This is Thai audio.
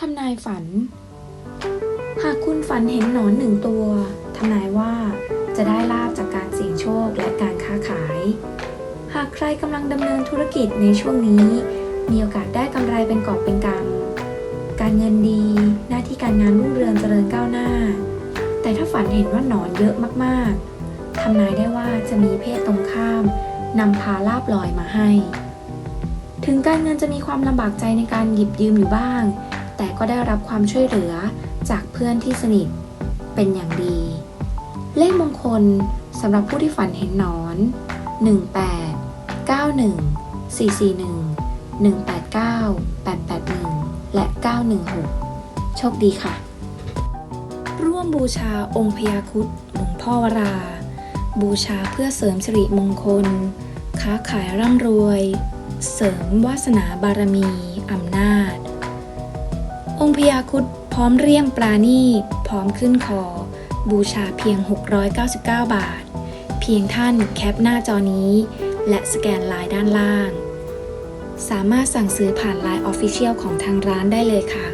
ทำนายฝัน หากคุณฝันเห็นหนอนหนึ่งตัว ทำนายว่าจะได้ลาบจากการเสี่ยงโชคและการค้าขาย หากใครกำลังดำเนินธุรกิจในช่วงนี้ มีโอกาสได้กำไรเป็นกอบเป็นกำการเงินดี หน้าที่การงานรุ่งเรืองเจริญก้าวหน้า แต่ถ้าฝันเห็นว่าหนอนเยอะมากๆ ทำนายได้ว่าจะมีเพศตรงข้ามนำพาลาบลอยมาให้ ถึงการเงินจะมีความลำบากใจในการหยิบยืมอยู่บ้าง แต่ก็ได้รับความช่วยเหลือจากเพื่อนที่สนิทเป็นอย่างดี เลขมงคลสำหรับผู้ที่ฝันเห็นนอน 18 91 441 189 881 และ 916 โชคดีค่ะ ร่วมบูชาองค์พญาครุดหลวงพ่อวรา บูชาเพื่อเสริมสิริมงคล ค้าขายร่ำรวย เสริมวาสนาบารมี อำนาจ พญาคุดพร้อมเรียงปลานี่พร้อมขึ้นคอ บูชาเพียง 699 บาท เพียงท่านแคปหน้าจอนี้ และสแกนลายด้านล่าง สามารถสั่งซื้อผ่านไลน์ออฟฟิเชียลของทางร้านได้เลยค่ะ